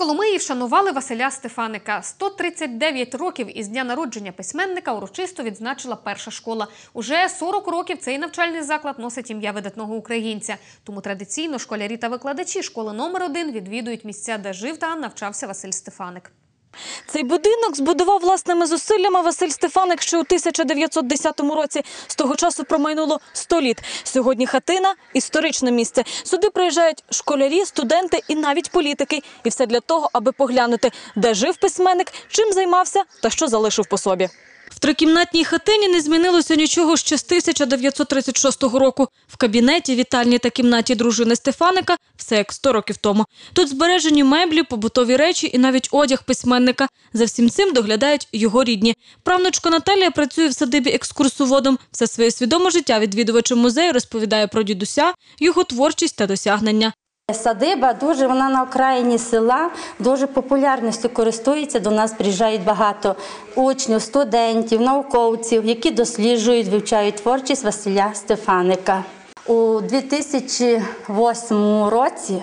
Коломиї вшанували Василя Стефаника. 139 років із дня народження письменника урочисто відзначила перша школа. Уже 40 років цей навчальний заклад носить ім'я видатного українця. Тому традиційно школярі та викладачі школи номер 1 відвідують місця, де жив та навчався Василь Стефаник. Цей будинок збудував власними зусиллями Василь Стефаник ще у 1910 році. З того часу промайнуло 100 літ. Сьогодні хатина – історичне місце. Сюди приїжджають школярі, студенти і навіть політики. І все для того, аби поглянути, де жив письменник, чим займався та що залишив по собі. Трикімнатній хатині не змінилося нічого ще з 1936 року. В кабінеті, вітальні та кімнаті дружини Стефаника все як 100 років тому. Тут збережені меблі, побутові речі і навіть одяг письменника. За всім цим доглядають його рідні. Правнучка Наталія працює в садибі екскурсоводом. Все своє свідоме життя відвідувачем музею розповідає про дідуся, його творчість та досягнення. Садиба дуже вона на окраїні села, дуже популярністю користується. До нас приїжджають багато учнів, студентів, науковців, які досліджують, вивчають творчість Василя Стефаника. У 2008 році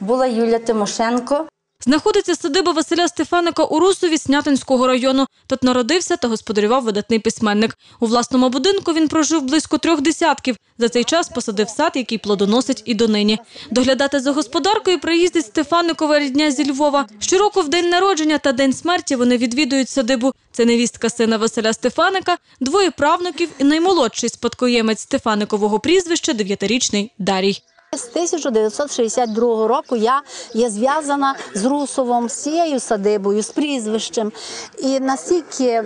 була Юля Тимошенко. Знаходиться садиба Василя Стефаника у Русові Снятинського району. Тут народився та господарював видатний письменник. У власному будинку він прожив близько трьох десятків. За цей час посадив сад, який плодоносить і донині. Доглядати за господаркою приїздить Стефаникова рідня зі Львова. Щороку в день народження та день смерті вони відвідують садибу. Це невістка сина Василя Стефаника, двоє правнуків і наймолодший спадкоємець Стефаникового прізвища – дев'ятирічний Дарій. З 1962 року я є зв'язана з Русовом, з цією садибою, з прізвищем. І настільки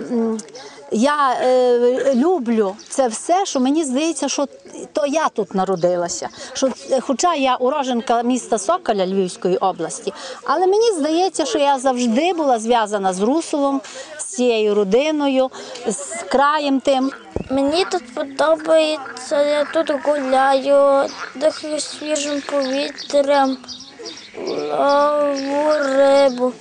я е, люблю це все, що мені здається, що то я тут народилася. Що, е, хоча я уроженка міста Соколя Львівської області, але мені здається, що я завжди була зв'язана з Русовом, з цією родиною, з краєм тим. Мені тут подобається, я тут гуляю, дихаю свіжим повітрям, лову рибу.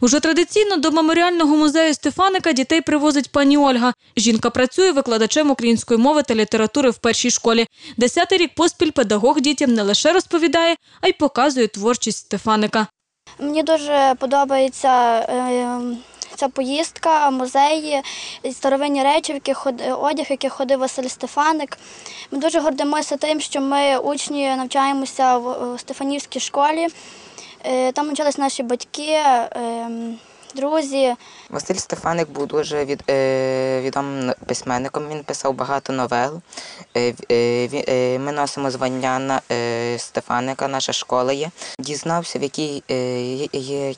Уже традиційно до меморіального музею Стефаника дітей привозить пані Ольга. Жінка працює викладачем української мови та літератури в першій школі. Десятий рік поспіль педагог дітям не лише розповідає, а й показує творчість Стефаника. Мені дуже подобається е, ця поїздка, музеї, старовинні речі, в які ход- одяг, в який ходив Василь Стефаник. Ми дуже гордимося тим, що ми учні навчаємося в Стефанівській школі. Е, Там навчались наші батьки, е, друзі. Василь Стефаник був дуже від, е, відомим письменником. Він писав багато новел. Е, е, ми носимо звання на Стефаника, наша школа є. Дізнався, в якій є-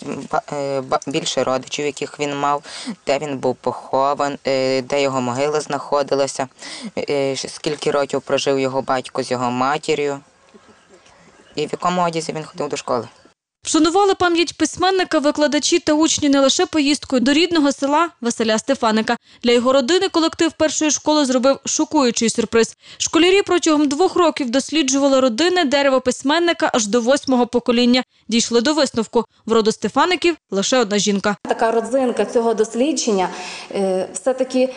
більше родичів, яких він мав, де він був похован, е, де його могила знаходилася, скільки років прожив його батько з його матір'ю, і в якому одязі він ходив до школи. Вшанували пам'ять письменника, викладачі та учні не лише поїздкою до рідного села Василя Стефаника. Для його родини колектив першої школи зробив шокуючий сюрприз. Школярі протягом двох років досліджували родинне дерево письменника аж до восьмого покоління. Дійшли до висновку – в роду Стефаників лише одна жінка. Така родзинка цього дослідження е, все-таки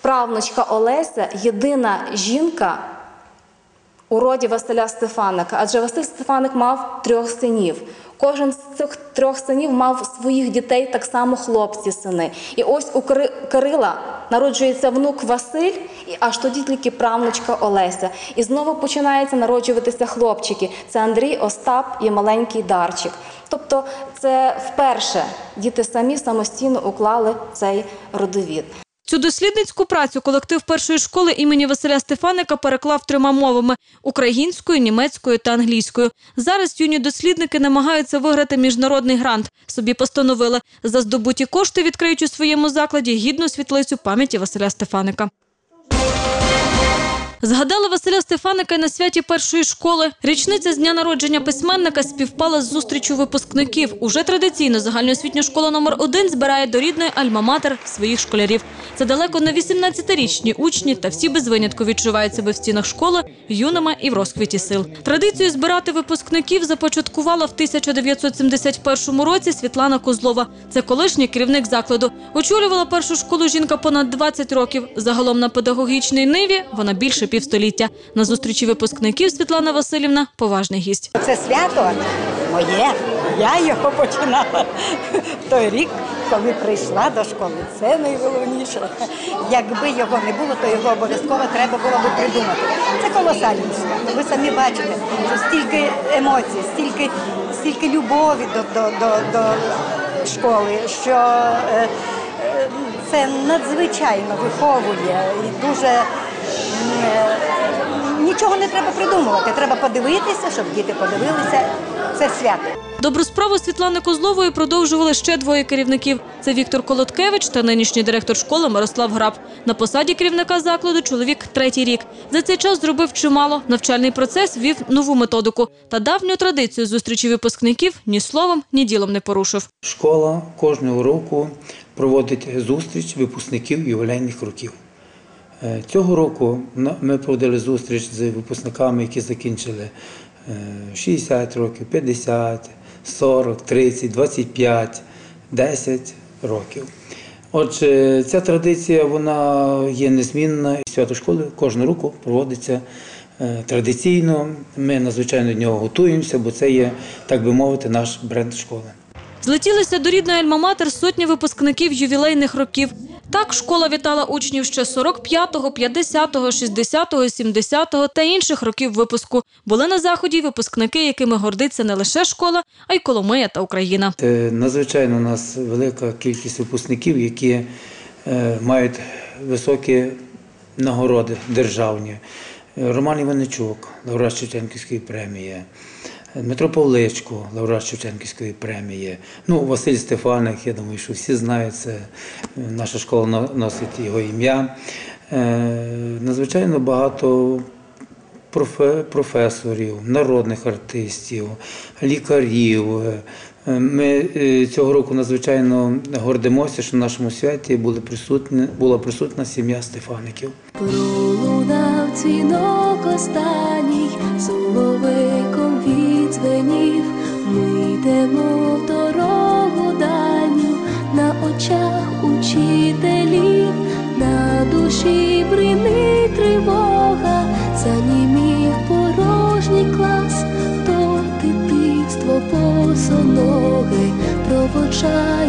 правнучка Олеся єдина жінка у роді Василя Стефаника, адже Василь Стефаник мав трьох синів. Кожен з цих трьох синів мав своїх дітей, так само хлопці сини. І ось у Кири- Кирила народжується внук Василь, і аж тоді тільки правнучка Олеся. І знову починається народжуватися хлопчики. Це Андрій, Остап і маленький Дарчик. Тобто, це вперше діти самі самостійно уклали цей родовід. Цю дослідницьку працю колектив першої школи імені Василя Стефаника переклав трьома мовами – українською, німецькою та англійською. Зараз юні дослідники намагаються виграти міжнародний грант. Собі постановили – за здобуті кошти відкриють у своєму закладі гідну світлицю пам'яті Василя Стефаника. Згадали Василя Стефаника на святі першої школи. Річниця з дня народження письменника співпала з зустрічю випускників. Уже традиційно загальноосвітня школа номер 1 збирає до рідної альма-матер своїх школярів. Це далеко не 18-річні учні, та всі без винятку відчувають себе в стінах школи юними і в розквіті сил. Традицію збирати випускників започаткувала в 1971 році Світлана Козлова. Це колишній керівник закладу. Очолювала першу школу жінка понад 20 років. Загалом на педагогічній ниві вона більше півстоліття. На зустрічі випускників Світлана Васильівна – поважний гість. Це свято моє, Я його починала той рік, коли прийшла до школи. Це найголовніше. Якби його не було, то його обов'язково треба було би придумати. Це колосальне свято. Ви самі бачите, що стільки емоцій, стільки, стільки любові до, до, до, до школи, що е, е, це надзвичайно виховує і дуже. Е, Нічого не треба придумувати, треба подивитися, щоб діти подивилися. Це свято. Добру справу Світлани Козлової продовжували ще двоє керівників. Це Віктор Колоткевич та нинішній директор школи Мирослав Граб. На посаді керівника закладу чоловік третій рік. За цей час зробив чимало. Навчальний процес вів нову методику. Та давню традицію зустрічі випускників ні словом, ні ділом не порушив. Школа кожного року проводить зустріч випускників ювілейних років. Е, Цього року ми проводили зустріч з випускниками, які закінчили е, 60 років, 50, 40, 30, 25, 10 років. Отже, ця традиція вона є незмінна. Свято школи кожного року проводиться е, традиційно. Ми надзвичайно до нього готуємося, бо це є, так би мовити, наш бренд школи. Злетілися до рідної Альма-Матер сотні випускників ювілейних років. Так школа вітала учнів ще 45-го, 50-го, 60-го, 70-го та інших років випуску. Були на заході випускники, якими гордиться не лише школа, а й Коломия та Україна. Це надзвичайно у нас велика кількість випускників, які е, мають високі нагороди державні. Е, Роман Іваничук, лауреат Шевченківської премії, е, Дмитро Павличко, лауреат Шевченківської премії. Ну, Василь Стефаник, я думаю, що всі знають, це е, наша школа носить його ім'я. Е, Надзвичайно багато професорів, народних артистів, лікарів. Е, Ми цього року надзвичайно гордимося, що в нашому святі були присутні, була присутня сім'я Стефаників. Пролунав дзвінок останній, 山。